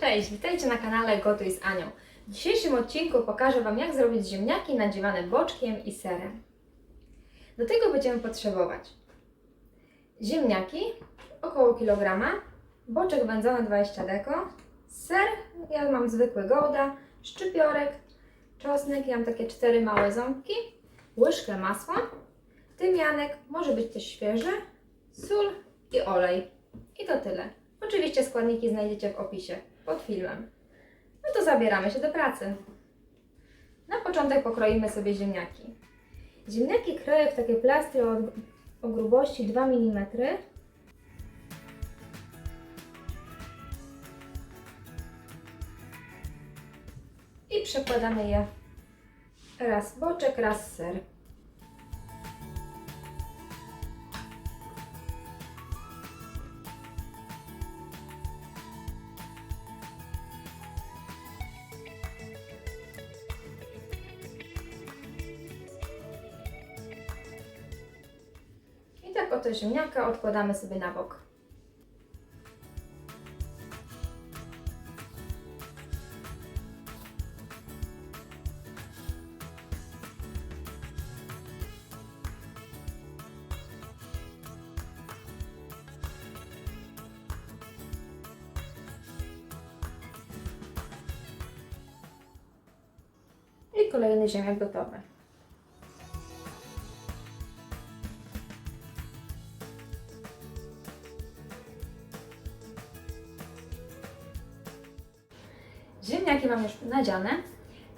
Cześć, witajcie na kanale Gotuj z Anią. W dzisiejszym odcinku pokażę Wam jak zrobić ziemniaki nadziewane boczkiem i serem. Do tego będziemy potrzebować ziemniaki około kilograma, boczek wędzony 20 deko, ser, ja mam zwykły Gouda, szczypiorek, czosnek, ja mam takie cztery małe ząbki, łyżkę masła, tymianek, może być też świeży, sól i olej. I to tyle. Oczywiście składniki znajdziecie w opisie pod filmem. No to zabieramy się do pracy. Na początek pokroimy sobie ziemniaki. Ziemniaki kroję w takie plastry o, o grubości 2 mm. I przekładamy je raz boczek, raz ser. Oto ziemniaka odkładamy sobie na bok. I kolejny ziemniak gotowy. Ziemniaki mam już nadziane.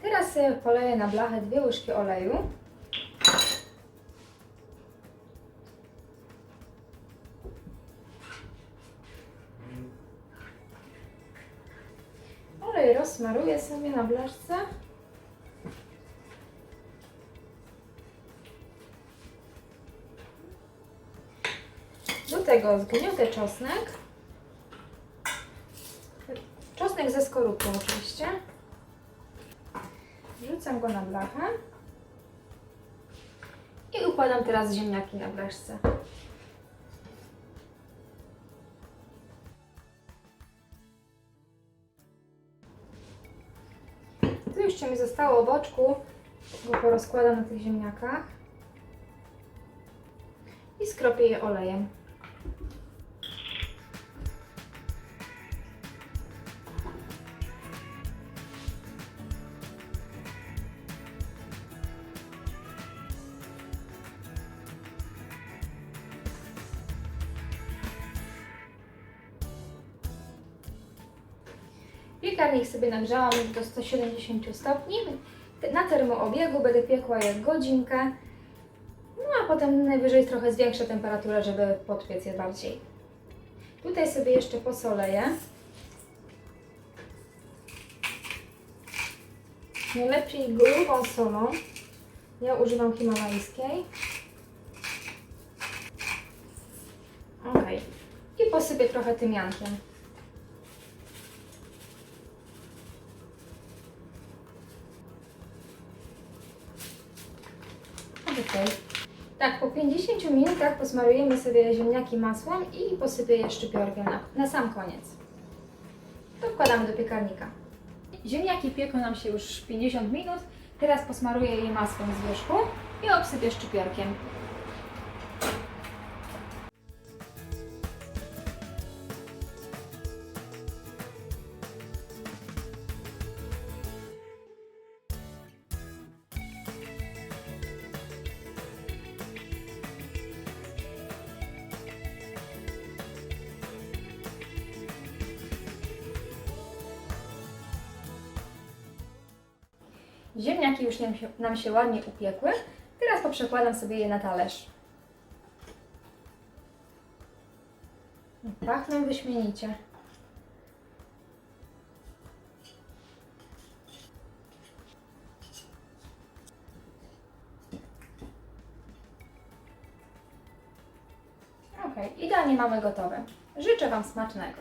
Teraz sobie poleję na blachę dwie łyżki oleju. Olej rozsmaruję sobie na blaszce. Do tego zgniotę czosnek. Czosnek ze skorupką oczywiście. Wrzucam go na blachę. I układam teraz ziemniaki na blaszce. Tu jeszcze mi zostało boczku, go porozkładam na tych ziemniakach. I skropię je olejem. Piekarnik sobie nagrzałam do 170 stopni. Na termoobiegu będę piekła je godzinkę. No a potem najwyżej trochę zwiększę temperaturę, żeby podpiec je bardziej. Tutaj sobie jeszcze posoleję. Najlepiej grubą solą. Ja używam himalajskiej. Ok. I posypię trochę tymiankiem. Tak, po 50 minutach posmarujemy sobie ziemniaki masłem i posypię je szczypiorkiem na, na sam koniec. To wkładamy do piekarnika. Ziemniaki piekły nam się już 50 minut. Teraz posmaruję je masłem z wierzchu i obsypię szczypiorkiem. Ziemniaki już nam się, nam się ładnie upiekły. Teraz poprzekładam sobie je na talerz. Pachną wyśmienicie. Ok, idealnie mamy gotowe. Życzę Wam smacznego.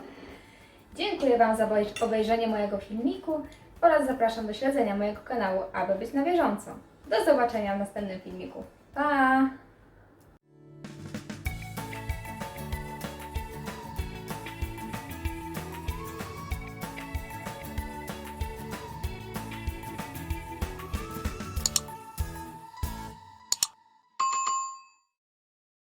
Dziękuję Wam za obej- obejrzenie mojego filmiku oraz zapraszam do śledzenia mojego kanału, aby być na bieżąco. Do zobaczenia w następnym filmiku. Pa!